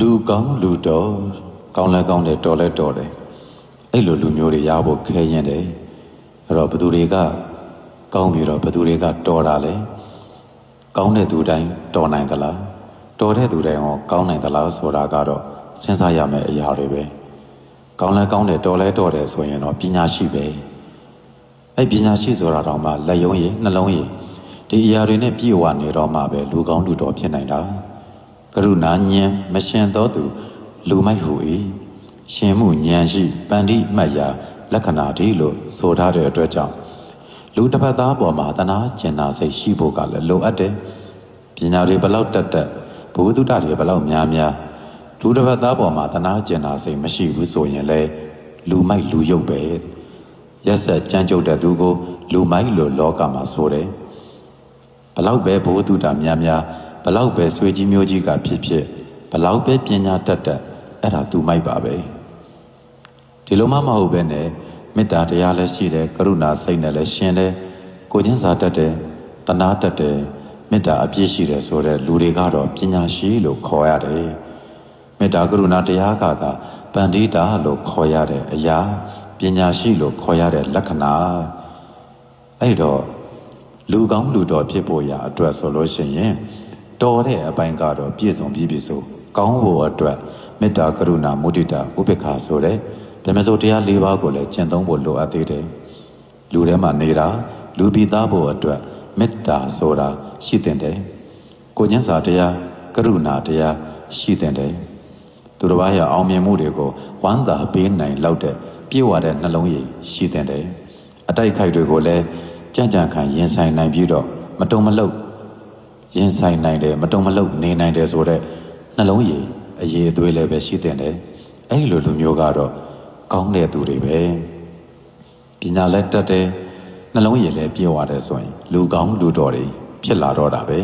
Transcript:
လူကောင်းလူတော်ကောင်းလဲကောင်းတယ်တော်လဲတော်တယ်အဲ့လိုလူမျိုးတွေရဖို့ခဲရင်တယ်အဲ့တော့ဘသူတွေကကောင်းပြီးတော့ဘသူတွေကတော်တာလဲကောင်းတဲ့သူတိုင်းတော်နိုင်သလားတော်တဲ့သူတိုင်းရောကောင်းနိုင်သလားဆိုတာကတော့စဉ်းစားရမယ့်အရာတွေပဲကောင်းလဲကောင်းတယ်တော်လဲတော်တယ်ဆိုရင်တော့ပညာရှိပဲအဲ့ပညာရှိဆိုတာတော့မှလက်ယုံရည်နှလုံးရည်ဒီအရာတွေနဲ့ပြည့်ဝနေတော့မှပဲလူကောင်းလူတော်ဖြစ်နိုင်တာ ကရုဏာဉာဏ်မရှင်သောသူလူမိုက်ဟု၏ရှင်မှုဉာဏ်ရှိပန္တိမှတ်ရာလက္ခဏာတည်းလို့ဆိုထားတဲ့အတွက်ကြောင့်လူတစ်ပတ်သားပေါ်မှာတနာကျင်နာစိတ်ရှိဖို့ကလည်းလိုအပ်တယ်ပညာတွေဘလောက်တက်တက်ဘုသူတ္တတွေဘလောက်များများလူတစ်ပတ်သားပေါ်မှာတနာကျင်နာစိတ်မရှိဘူးဆိုရင်လေလူမိုက်လူယုတ်ပဲရက်ဆက်ကြမ်းကြုတ်တဲ့သူကို လူမိုက်လို့လောကမှာဆိုတယ်ဘလောက်ပဲဘိုးတုတ္တများများ ဘလောက်ပဲဆွေကြီးမျိုးကြီးကဖြစ်ဖြစ်ဘလောက်ပဲပညာတတ်တတ်အဲ့ဒါသူမိုက်ပါပဲဒီလိုမှမဟုတ်ပဲနဲ့မေတ္တာတရားလည်းရှိတယ်ကရုဏာစိတ်နဲ့လည်းရှင်တယ်ကိုချင်းစာတတ်တယ်တနာတတ်တယ်မေတ္တာအပြည့်ရှိတယ်ဆိုတဲ့လူတွေကတော့ပညာရှိလို့ခေါ်ရတယ်မေတ္တာကရုဏာတရားကသာပန္တိတာလို့ခေါ်ရတဲ့အရာပညာရှိလို့ခေါ်ရတဲ့လက္ခဏာအဲ့တော့လူကောင်းလူတော်ဖြစ်ဖို့ရာအတွက်ဆိုလို့ရှိရင် တော်တဲ့အပိုင်းကတော့ပြည့်စုံပြီးပြီဆိုကောင်းဖို့အတွက်မေတ္တာကရုဏာမုဒိတာဥပေက္ခဆိုတဲ့ဓမ္မစိုးတရား၄ပါးကိုလည်းကျင့်သုံးဖို့လိုအပ်သေးတယ်လူထဲမှာနေတာလူပြီးသားဖို့အတွက်မေတ္တာဆိုတာရှိတင်တယ်ကိုကျင့်စာတရားကရုဏာတရားရှိတင်တယ်သူတစ်ပါးရဲ့အောင်မြင်မှုတွေကိုဝမ်းသာပေးနိုင်လောက်တဲ့ပြည့်ဝတဲ့နှလုံးရည်ရှိတင်တယ်အတိုက်ခိုက်တွေကိုလည်းကြံ့ကြံ့ခံရင်ဆိုင်နိုင်ပြီးတော့မတုံမလုံ ရင်ဆိုင်နိုင်တယ်မတုံမလုံနေနိုင်တယ်ဆိုတော့နှလုံးရည်အရေးအသွေးလည်းပဲရှိတင်တယ်အဲ့ဒီလိုလူမျိုးကတော့ကောင်းတဲ့သူတွေပဲပညာလည်းတတ်တယ်နှလုံးရည်လည်းပြည့်ဝတယ်ဆိုရင် လူကောင်းလူတော်တွေဖြစ်လာတော့တာပဲ